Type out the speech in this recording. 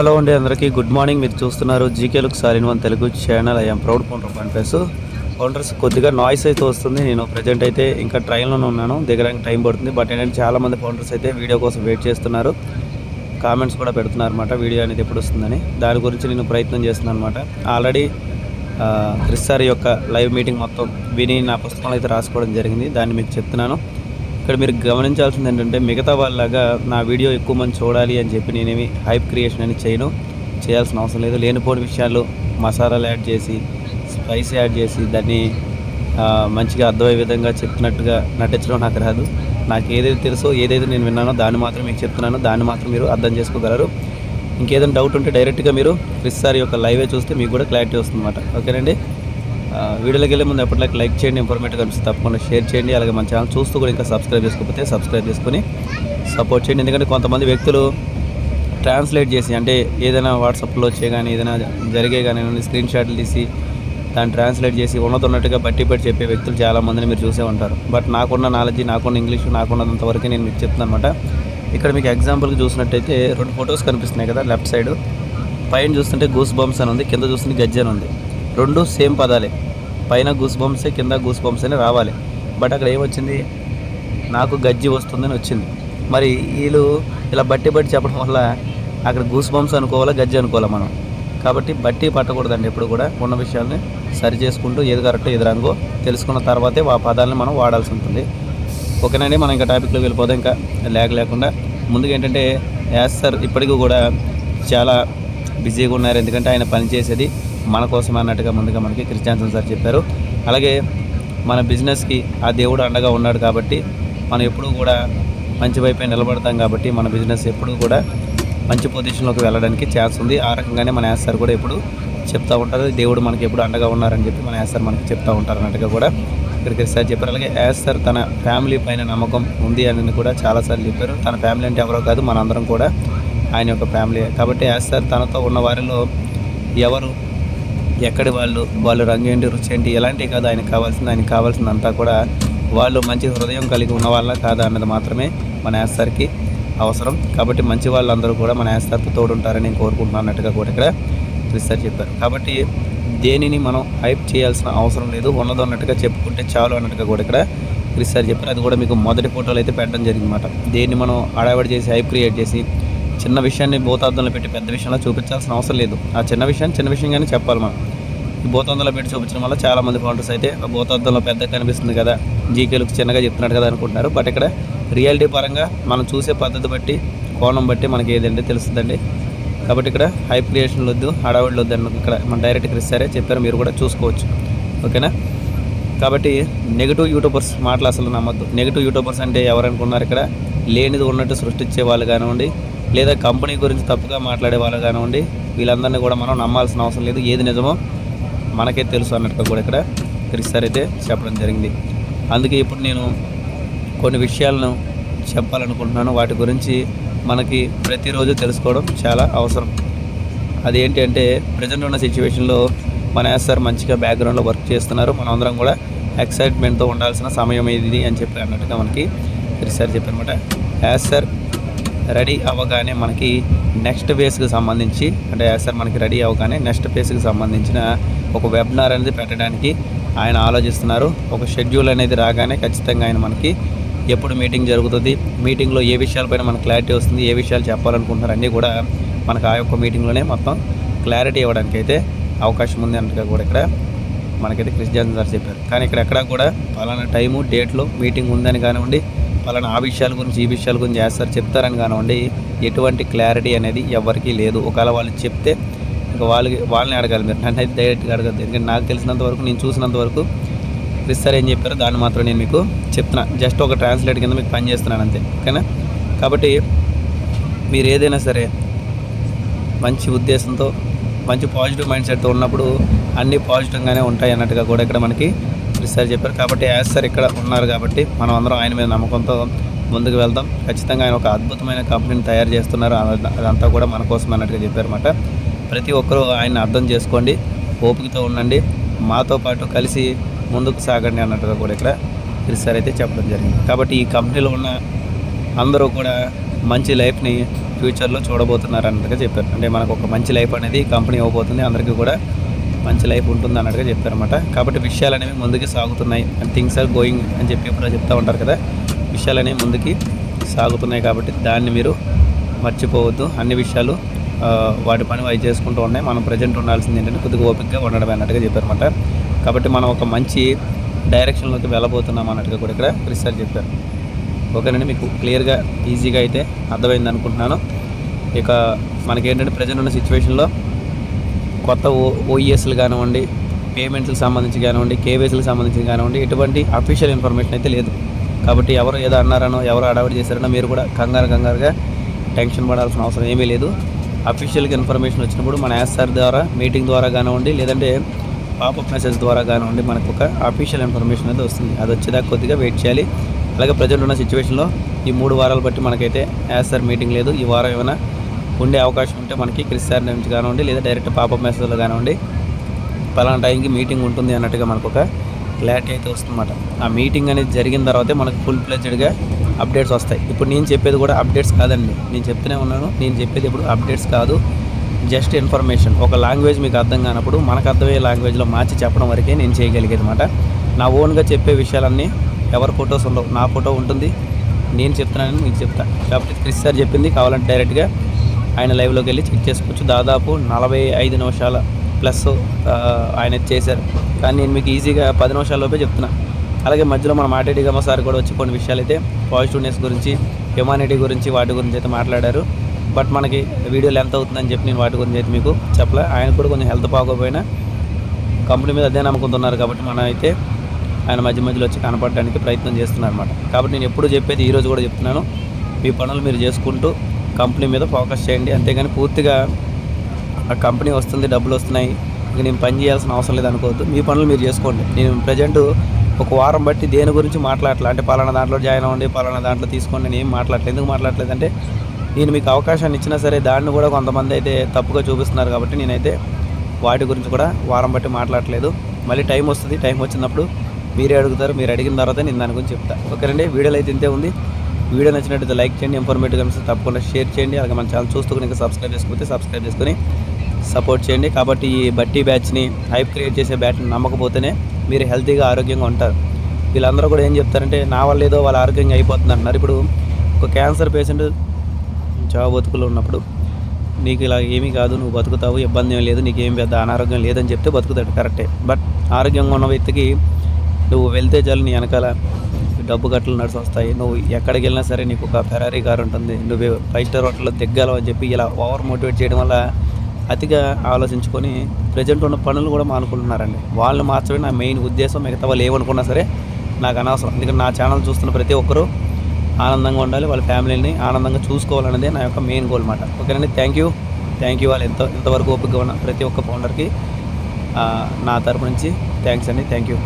Hello అండి అందరికీ. Good morning మీరు చూస్తున్నారు GK look sir in one Telugu channel I'm proud counter conference counters కొద్దిగా నాయిస్ అయితే వస్తుంది. నేను ప్రజెంట్ అయితే ఇంకా ట్రైన్లోనే ఉన్నాను. దిగడానికి టైం పడుతుంది. బట్ ఏంటంటే చాలామంది కౌంటర్స్ అయితే వీడియో కోసం వెయిట్ చేస్తున్నారు. కామెంట్స్ కూడా పెడుతున్నారు అనమాట వీడియో అనేది ఎప్పుడు వస్తుందని. దాని గురించి నేను ప్రయత్నం చేస్తున్నాను అనమాట ఆల్రెడీ క్రిస్ సార్ యొక్క లైవ్ మీటింగ్ మొత్తం విని నా పుస్తకంలో అయితే రాసుకోవడం జరిగింది. దాన్ని మీకు చెప్తున్నాను. ఇక్కడ మీరు గమనించాల్సింది ఏంటంటే మిగతా వాళ్ళలాగా నా వీడియో ఎక్కువ మంది చూడాలి అని చెప్పి నేనేమి హైప్ క్రియేషన్ అని చేయను. చేయాల్సిన అవసరం లేదు. లేనిపోని విషయాలు మసాలాలు యాడ్ చేసి స్పైస్ యాడ్ చేసి దాన్ని మంచిగా అర్థమయ్యే విధంగా చెప్తున్నట్టుగా నటించడం నాకు రాదు. నాకు ఏదైతే తెలుసో ఏదైతే నేను విన్నానో దాన్ని మాత్రం మీకు చెప్తున్నాను. దాన్ని మాత్రం మీరు అర్థం చేసుకోగలరు. ఇంకేదైనా డౌట్ ఉంటే డైరెక్ట్గా మీరు క్రిస్ సార్ యొక్క లైవే చూస్తే మీకు కూడా క్లారిటీ వస్తుందన్నమాట. ఓకేనండి? వీడియోలోకి వెళ్ళే ముందు ఎప్పటిలాగా లైక్ చేయండి ఇన్ఫర్మేటివ్ కనిపిస్తే తప్పకుండా షేర్ చేయండి. అలాగే మన ఛానల్ చూస్తూ కూడా ఇంకా సబ్స్క్రైబ్ చేసుకోకపోతే సబ్స్క్రైబ్ చేసుకొని సపోర్ట్ చేయండి. ఎందుకంటే కొంతమంది వ్యక్తులు ట్రాన్స్లేట్ చేసి అంటే ఏదైనా వాట్సాప్లో వచ్చే కానీ ఏదైనా జరిగే కానీ స్క్రీన్ షాట్లు తీసి దాన్ని ట్రాన్స్లేట్ చేసి ఉన్నతున్నట్టుగా బట్టి పెట్టి చెప్పే వ్యక్తులు చాలా మందిని మీరు చూసే ఉంటారు. బట్ నాకున్న నాలెడ్జ్ నాకున్న ఇంగ్లీష్ నాకున్నంత వరకు నేను మీకు చెప్తాను అనమాట ఇక్కడ మీకు ఎగ్జాంపుల్కి చూసినట్టయితే రెండు ఫొటోస్ కనిపిస్తున్నాయి కదా లెఫ్ట్ సైడ్ పైన చూస్తుంటే గూస్ బంప్స్ అని ఉంది కింద చూస్తుంటే గజ్జి అని ఉంది. రెండు సేమ్ పదాలే. పైన గూస్ బంప్సే కింద గూస్ బంప్స్ అని రావాలి. బట్ అక్కడ ఏమొచ్చింది? నాకు గజ్జి వస్తుందని వచ్చింది. మరి వీళ్ళు ఇలా బట్టి బట్టి చెప్పడం వల్ల అక్కడ గూస్ బంప్స్ అనుకోవాలా గజ్జి అనుకోవాలా మనం? కాబట్టి బట్టి పట్టకూడదండి ఎప్పుడు కూడా. ఉన్న విషయాల్ని సరి చేసుకుంటూ ఏది కరెక్ట్ ఏది రంగో తెలుసుకున్న తర్వాతే ఆ పదాలను మనం వాడాల్సి ఉంటుంది. ఓకేనండి మనం ఇంకా టాపిక్లోకి వెళ్ళిపోదాం. ఇంకా లేక లేకుండా. ముందుగా ఏంటంటే యాస్ సార్ ఇప్పటికీ కూడా చాలా బిజీగా ఉన్నారు. ఎందుకంటే ఆయన పనిచేసేది మన కోసం అన్నట్టుగా ముందుగా మనకి క్రిస్టియాన్సన్ సార్ చెప్పారు. అలాగే మన బిజినెస్కి ఆ దేవుడు అండగా ఉన్నాడు కాబట్టి మనం ఎప్పుడూ కూడా మంచి వైపే నిలబడతాం కాబట్టి మన బిజినెస్ ఎప్పుడూ కూడా మంచి పొజిషన్లోకి వెళ్ళడానికి ఛాన్స్ ఉంది. ఆ రకంగానే మన యాస్ సార్ కూడా ఎప్పుడు చెప్తూ ఉంటారు. దేవుడు మనకి ఎప్పుడు అండగా ఉన్నారని చెప్పి మన యాస్ సార్ మనకి చెప్తూ ఉంటారు అన్నట్టుగా కూడా ఇక్కడికి సార్ చెప్పారు. అలాగే యాస్ సార్ తన ఫ్యామిలీ పైన నమ్మకం ఉంది అని కూడా చాలాసార్లు చెప్పారు. తన ఫ్యామిలీ అంటే ఎవరో కాదు మనందరం కూడా ఆయన యొక్క ఫ్యామిలీ కాబట్టి యాస్ సార్ తనతో ఉన్న వారిలో ఎవరు ఎక్కడి వాళ్ళు వాళ్ళు రంగు ఏంటి రుచి ఏంటి ఎలాంటివి కాదు ఆయనకు కావాల్సింది ఆయనకు కావాల్సిందంతా కూడా వాళ్ళు మంచి హృదయం కలిగి ఉన్న వాళ్ళ కాదా అన్నది మాత్రమే మన యాస్తర్కి అవసరం. కాబట్టి మంచి వాళ్ళందరూ కూడా మన యాస్తర్తో తోడుంటారని నేను కోరుకుంటున్నాను అన్నట్టుగా కూడా ఇక్కడ రీసెర్చ్ చెప్పారు. కాబట్టి దేనిని మనం హైప్ చేయాల్సిన అవసరం లేదు. ఉన్నదన్నట్టుగా చెప్పుకుంటే చాలు అన్నట్టుగా కూడా ఇక్కడ రీసెర్చ్ చెప్పారు. అది కూడా మీకు మొదటి ఫోటోలు అయితే పెట్టడం జరిగిందన్నమాట. దేన్ని మనం అడావిడి చేసి హైప్ క్రియేట్ చేసి చిన్న విషయాన్ని భూతార్థంలో పెట్టి పెద్ద విషయంలో చూపించాల్సిన అవసరం లేదు. ఆ చిన్న విషయాన్ని చిన్న విషయంగానే చెప్పాలి మనం. ఈ భూతార్థంలో పెట్టి చూపించడం వల్ల చాలా మంది ఫౌండర్స్ అయితే ఆ భూతార్థంలో పెద్ద కనిపిస్తుంది కదా జీకేలకు చిన్నగా చెప్తున్నాడు కదా అనుకుంటున్నారు. బట్ ఇక్కడ రియాలిటీ పరంగా మనం చూసే పద్ధతి బట్టి కోణం బట్టి మనకి ఏదంటే తెలుస్తుందండి. కాబట్టి ఇక్కడ హైప్ క్రియేషన్లు వద్దు హడావిడలు వద్దు అన్న ఇక్కడ మన డైరెక్ట్ ఇస్తారే చెప్పారు మీరు కూడా చూసుకోవచ్చు. ఓకేనా? కాబట్టి నెగిటివ్ యూట్యూబర్స్ మాటలు అసలు నమ్మద్దు. నెగిటివ్ యూట్యూబర్స్ అంటే ఎవరనుకున్నారు ఇక్కడ? లేనిది ఉన్నట్టు సృష్టించే వాళ్ళు కానివ్వండి లేదా కంపెనీ గురించి తప్పుగా మాట్లాడే వాళ్ళు కానివ్వండి వీళ్ళందరినీ కూడా మనం నమ్మాల్సిన అవసరం లేదు. ఏది నిజమో మనకే తెలుసు అన్నట్టుగా కూడా ఇక్కడ క్రిస్టార్ అయితే చెప్పడం జరిగింది. అందుకే ఇప్పుడు నేను కొన్ని విషయాలను చెప్పాలనుకుంటున్నాను. వాటి గురించి మనకి ప్రతిరోజు తెలుసుకోవడం చాలా అవసరం. అదేంటి అంటే ప్రజెంట్ ఉన్న సిచ్యువేషన్లో మన యాస్ సార్ మంచిగా బ్యాక్గ్రౌండ్లో వర్క్ చేస్తున్నారు. మనం అందరం కూడా ఎక్సైట్మెంట్తో ఉండాల్సిన సమయం ఇది అని చెప్పి అన్నట్టుగా మనకి రీసెర్చ్ చెప్పారనమాట యాస్ సార్ రెడీ అవ్వగానే మనకి నెక్స్ట్ ఫేస్కి సంబంధించి అంటే సార్ మనకి రెడీ అవ్వగానే నెక్స్ట్ ఫేస్కి సంబంధించిన ఒక వెబినార్ అనేది పెట్టడానికి ఆయన ఆలోచిస్తున్నారు. ఒక షెడ్యూల్ అనేది రాగానే ఖచ్చితంగా ఆయన మనకి ఎప్పుడు మీటింగ్ జరుగుతుంది మీటింగ్లో ఏ విషయాలపైన మనకు క్లారిటీ వస్తుంది ఏ విషయాలు చెప్పాలనుకుంటున్నారు అన్నీ కూడా మనకు ఆ యొక్క మీటింగ్లోనే మొత్తం క్లారిటీ ఇవ్వడానికి అయితే అవకాశం ఉంది అన్నట్టుగా కూడా ఇక్కడ మనకైతే క్రిస్టియన్ సార్ చెప్పారు. కానీ ఇక్కడ ఎక్కడా కూడా పలానా టైము డేట్లో మీటింగ్ ఉందని కానివ్వండి పలానా ఆ విషయాల గురించి ఈ విషయాల గురించి చేస్తారు చెప్తారని కానివ్వండి ఎటువంటి క్లారిటీ అనేది ఎవరికీ లేదు. ఒకవేళ వాళ్ళు చెప్తే ఇంకా వాళ్ళకి వాళ్ళని అడగాలి మీరు. నన్ను అయితే డైరెక్ట్గా అడగద్దు. ఎందుకంటే నాకు తెలిసినంత వరకు నేను చూసినంత వరకు క్రిస్తారు ఏం చెప్పారో. దాన్ని మాత్రం నేను మీకు చెప్తున్నా. జస్ట్ ఒక ట్రాన్స్లేట్ కింద మీకు పని చేస్తున్నాను అంతే. ఓకేనా? కాబట్టి మీరు ఏదైనా సరే మంచి ఉద్దేశంతో మంచి పాజిటివ్ మైండ్ సెట్తో ఉన్నప్పుడు అన్నీ పాజిటివ్గానే ఉంటాయి అన్నట్టుగా కూడా ఇక్కడ మనకి సార్ చెప్పారు కాబట్టి యాజ్ సార్ ఇక్కడ ఉన్నారు కాబట్టి మనం అందరం ఆయన మీద నమ్మకంతో ముందుకు వెళ్దాం. ఖచ్చితంగా ఆయన ఒక అద్భుతమైన కంపెనీని తయారు చేస్తున్నారు. అదంతా కూడా మన కోసం అన్నట్టుగా చెప్పారన్నమాట. ప్రతి ఒక్కరూ ఆయన అర్థం చేసుకోండి ఓపికతో ఉండండి మాతో పాటు కలిసి ముందుకు సాగండి అన్నట్టుగా కూడా ఇక్కడ సార్ అయితే చెప్పడం జరిగింది. కాబట్టి ఈ కంపెనీలో ఉన్న అందరూ కూడా మంచి లైఫ్ని ఫ్యూచర్లో చూడబోతున్నారు అన్నట్టుగా చెప్పారు. అంటే మనకు ఒక మంచి లైఫ్ అనేది కంపెనీ ఇవ్వబోతుంది. అందరికీ కూడా మంచి లైఫ్ ఉంటుంది అన్నట్టుగా చెప్పారన్నమాట. కాబట్టి విషయాలు అనేవి ముందుకు సాగుతున్నాయి. అండ్ థింగ్స్ ఆర్ గోయింగ్ అని చెప్పి ఎప్పుడో చెప్తూ ఉంటారు కదా. విషయాలు అనేవి ముందుకి సాగుతున్నాయి కాబట్టి దాన్ని మీరు మర్చిపోవద్దు. అన్ని విషయాలు వాటి పని అవి చేసుకుంటూ ఉన్నాయి. మనం ప్రజెంట్ ఉండాల్సింది ఏంటంటే కొద్దిగా ఓపికగా ఉండడం అన్నట్టుగా చెప్పారన్నమాట. కాబట్టి మనం ఒక మంచి డైరెక్షన్లోకి వెళ్ళబోతున్నాం అన్నట్టుగా కూడా ఇక్కడ క్రిస్టార్ చెప్పారు. ఓకేనండి మీకు క్లియర్గా ఈజీగా అయితే అర్థమైంది అనుకుంటున్నాను. ఇక మనకేంటంటే ప్రజెంట్ ఉన్న సిచ్యువేషన్లో కొత్త ఓ ఓఈఎస్లు కానివ్వండి పేమెంట్స్కి సంబంధించి కానివ్వండి కేవైసీలకు సంబంధించి కానివ్వండి ఎటువంటి అఫీషియల్ ఇన్ఫర్మేషన్ అయితే లేదు. కాబట్టి ఎవరు ఏదో అన్నారనో ఎవరు అడవాడి చేశారనో మీరు కూడా కంగారు కంగారుగా టెన్షన్ పడాల్సిన అవసరం ఏమీ లేదు. అఫీషియల్గా ఇన్ఫర్మేషన్ వచ్చినప్పుడు మన సార్ ద్వారా మీటింగ్ ద్వారా కానివ్వండి లేదంటే పాపప్ మెసేజ్ ద్వారా కానివ్వండి మనకు ఒక అఫీషియల్ ఇన్ఫర్మేషన్ అయితే వస్తుంది. అది వచ్చేదాకా కొద్దిగా వెయిట్ చేయాలి. అలాగే ప్రజెంట్ ఉన్న సిచ్యువేషన్లో ఈ మూడు వారాలు బట్టి మనకైతే యాస్ఆర్ మీటింగ్ లేదు. ఈ వారం ఏమైనా ఉండే అవకాశం ఉంటే మనకి క్రిస్టియన్ నుంచి కానివ్వండి లేదా డైరెక్ట్ పాప మెసేజ్లో కానివ్వండి పలానా టైంకి మీటింగ్ ఉంటుంది అన్నట్టుగా మనకు ఒక క్లారిటీ అయితే వస్తుందన్నమాట. ఆ మీటింగ్ అనేది జరిగిన తర్వాతే మనకు ఫుల్ ప్లెజ్డ్గా అప్డేట్స్ వస్తాయి. ఇప్పుడు నేను చెప్పేది కూడా అప్డేట్స్ కాదండి. నేను చెప్తూనే ఉన్నాను. నేను చెప్పేది ఇప్పుడు అప్డేట్స్ కాదు. Just information. ఒక లాంగ్వేజ్ మీకు అర్థం కానప్పుడు మనకు అర్థమయ్యే లాంగ్వేజ్లో మార్చి చెప్పడం వరకే నేను చేయగలిగేది అనమాట నా ఓన్గా చెప్పే విషయాలన్నీ ఎవరి ఫొటోస్ ఉండవు. నా ఫోటో ఉంటుంది. నేను చెప్తున్నానని మీకు చెప్తాను కాబట్టి క్రిస్ సార్ చెప్పింది కావాలంటే డైరెక్ట్గా ఆయన లైవ్లోకి వెళ్ళి చెక్ చేసుకోవచ్చు. దాదాపు నలభై ఐదు నిమిషాల ప్లస్ ఆయన చేశారు. కానీ నేను మీకు ఈజీగా పది నిమిషాల్లోపే చెప్తున్నా. అలాగే మధ్యలో మన మాటేడి గమ్మ సార్ కూడా వచ్చి కొన్ని విషయాలు అయితే పాజిటివ్నెస్ గురించి హ్యుమానిటీ గురించి వాటి గురించి అయితే మాట్లాడారు. బట్ మనకి వీడియో లెంత్ అవుతుందని చెప్పి నేను వాటి గురించి అయితే మీకు చెప్పలే. ఆయన కూడా కొంచెం హెల్త్ బాగోపోయినా కంపెనీ మీద అదే నమ్ముకుంటున్నారు కాబట్టి మనం అయితే ఆయన మధ్య మధ్యలో వచ్చి కనపడడానికి ప్రయత్నం చేస్తున్నారు అనమాట కాబట్టి నేను ఎప్పుడు చెప్పేది ఈరోజు కూడా చెప్తున్నాను. మీ పనులు మీరు చేసుకుంటూ కంపెనీ మీద ఫోకస్ చేయండి. అంతేగాని పూర్తిగా ఆ కంపెనీ వస్తుంది డబ్బులు వస్తున్నాయి. ఇక నేను పని చేయాల్సిన అవసరం లేదు అనుకోవద్దు. మీ పనులు మీరు చేసుకోండి. నేను ప్రజెంట్ ఒక వారం బట్టి దేని గురించి మాట్లాడలే అంటే పలానా దాంట్లో జాయిన్ అవ్వండి పలానా దాంట్లో తీసుకోండి. నేను ఏం మాట్లాడలేదు ఎందుకు మాట్లాడలేదు అంటే నేను మీకు అవకాశాన్ని ఇచ్చినా సరే దాన్ని కూడా కొంతమంది అయితే తప్పుగా చూపిస్తున్నారు కాబట్టి నేనైతే వాటి గురించి కూడా వారం బట్టి మాట్లాడలేదు మళ్ళీ టైం వస్తుంది. టైం వచ్చినప్పుడు మీరే అడుగుతారు. మీరు అడిగిన తర్వాత నేను దాని గురించి చెప్తా. ఓకేనండి? వీడియోలు అయితే ఇంతే ఉంది. వీడియో నచ్చినట్టయితే లైక్ చేయండి ఇన్ఫర్మేటివ్ కనిపిస్తే తప్పకుండా షేర్ చేయండి. అలాగే మన ఛానల్ చూస్తూ ఇంకా సబ్స్క్రైబ్ చేసుకుంటే సబ్స్క్రైబ్ చేసుకొని సపోర్ట్ చేయండి. కాబట్టి ఈ బట్టి బ్యాచ్ని హైప్ క్రియేట్ చేసే బ్యాచ్ని నమ్మకపోతేనే మీరు హెల్తీగా ఆరోగ్యంగా ఉంటారు. వీళ్ళందరూ కూడా ఏం చెప్తారంటే నా వల్ల ఏదో వాళ్ళ ఆరోగ్యంగా అయిపోతుంది అంటున్నారు. ఇప్పుడు ఒక క్యాన్సర్ పేషెంట్ చావు బతుకులో ఉన్నప్పుడు నీకు ఇలా ఏమీ కాదు నువ్వు బతుకుతావు ఇబ్బంది ఏం లేదు నీకేం పెద్ద అనారోగ్యం లేదని చెప్తే బతుకుతాడు కరెక్టే. బట్ ఆరోగ్యంగా ఉన్న వ్యక్తికి నువ్వు వెళ్తే చాలు నీ వెనకాల. డబ్బు కట్టలు నడిచి వస్తాయి నువ్వు ఎక్కడికి వెళ్ళినా సరే నీకు ఒక ఫెరారీ కార్ ఉంటుంది. నువ్వు ఫైవ్ స్టార్ హోటల్లో దిగ్గాలు అని చెప్పి ఇలా ఓవర్ మోటివేట్ చేయడం వల్ల అతిగా ఆలోచించుకొని ప్రజెంట్ ఉన్న పనులు కూడా మానుకుంటున్నారండి. వాళ్ళు మార్చడం నా మెయిన్ ఉద్దేశం. మిగతా వాళ్ళు ఏమనుకున్నా సరే నాకు అనవసరం. ఎందుకంటే నా ఛానల్ చూస్తున్న ప్రతి ఒక్కరూ ఆనందంగా ఉండాలి. వాళ్ళ ఫ్యామిలీని ఆనందంగా చూసుకోవాలనేదే నా యొక్క మెయిన్ గోల్ అనమాట ఓకేనండి. థ్యాంక్ యూ థ్యాంక్ యూ వాళ్ళు ఎంత ఎంతవరకు ఓపికగా ఉన్న ప్రతి ఒక్క ఫౌండర్కి నా తరపు నుంచి థ్యాంక్స్ అండి. Thank you